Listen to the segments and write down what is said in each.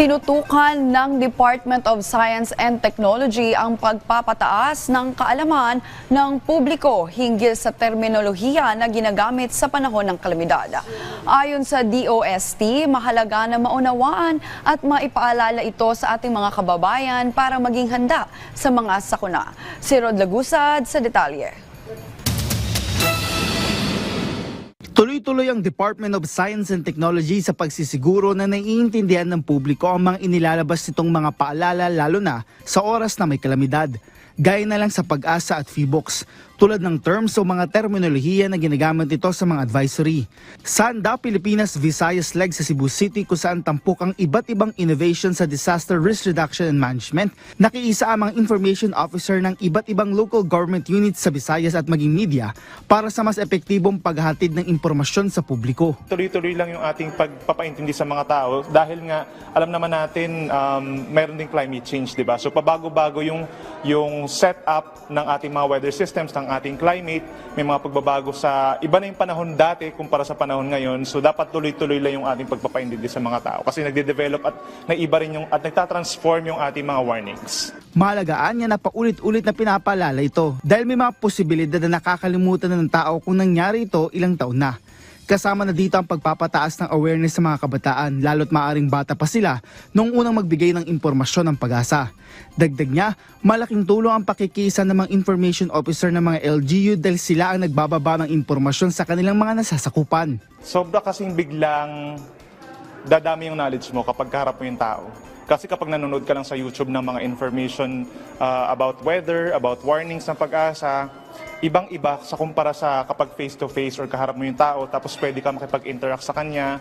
Tinutukan ng Department of Science and Technology ang pagpapataas ng kaalaman ng publiko hinggil sa terminolohiya na ginagamit sa panahon ng kalamidad. Ayon sa DOST, mahalaga na maunawaan at maipaalala ito sa ating mga kababayan para maging handa sa mga sakuna. Si Rod Lagusad sa detalye. Tuloy-tuloy ang Department of Science and Technology sa pagsisiguro na naiintindihan ng publiko ang mga inilalabas nitong mga paalala lalo na sa oras na may kalamidad. Gaya na lang sa pag-asa at FIBOX, tulad ng terms o mga terminolohiya na ginagamit ito sa mga advisory. Sanda Pilipinas Visayas Leg sa Cebu City kung saan tampok ang iba't ibang innovation sa disaster risk reduction and management, nakiisa ang mga information officer ng iba't ibang local government units sa Visayas at maging media para sa mas epektibong paghahatid ng impormasyon sa publiko. tuloy-tuloy lang yung ating pagpapaintindi sa mga tao dahil nga alam naman natin um, mayroon ding climate change, di ba? So pabago-bago yung yung setup ng ating mga weather systems, ng ating climate, may mga pagbabago sa iba na yung panahon dati kumpara sa panahon ngayon. So dapat tuloy-tuloy lang yung ating pagpapaintindi sa mga tao kasi nagde-develop at naiba rin yung at nagtatransform yung ating mga warnings. Mahalagaan niya na paulit-ulit na pinapaalala ito dahil may mga posibilidad na nakakalimutan na ng tao kung nangyari ito ilang taon na. Kasama na dito ang pagpapataas ng awareness sa mga kabataan lalo't maaring bata pa sila noong unang magbigay ng impormasyon ng pag-asa. Dagdag niya, malaking tulong ang pakikisa ng mga information officer ng mga LGU dahil sila ang nagbababa ng impormasyon sa kanilang mga nasasakupan. Sobra kasing biglang dadami yung knowledge mo kapag kaharap mo yung tao. Kasi kapag nanonood ka lang sa YouTube ng mga information uh, about weather, about warnings ng pag-asa, ibang-iba sa kumpara sa kapag face-to-face or kaharap mo yung tao, tapos pwede ka makipag-interact sa kanya,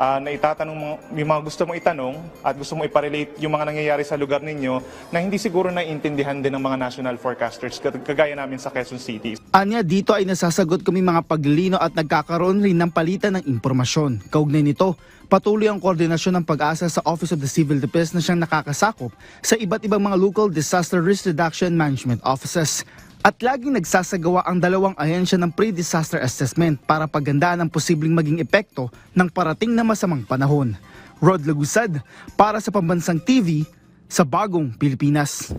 uh, na itatanong mo yung mga gusto mo itanong at gusto mo iparelate yung mga nangyayari sa lugar ninyo na hindi siguro naiintindihan din ng mga national forecasters kag- kagaya namin sa Quezon City. Anya dito ay nasasagot kami mga paglino at nagkakaroon rin ng palitan ng impormasyon. Kaugnay nito, patuloy ang koordinasyon ng pag-asa sa Office of the Civil Defense na siyang nakakasakop sa iba't ibang mga local disaster risk reduction management offices. At laging nagsasagawa ang dalawang ahensya ng pre-disaster assessment para pagandaan ang posibleng maging epekto ng parating na masamang panahon. Rod Lagusad para sa Pambansang TV sa Bagong Pilipinas.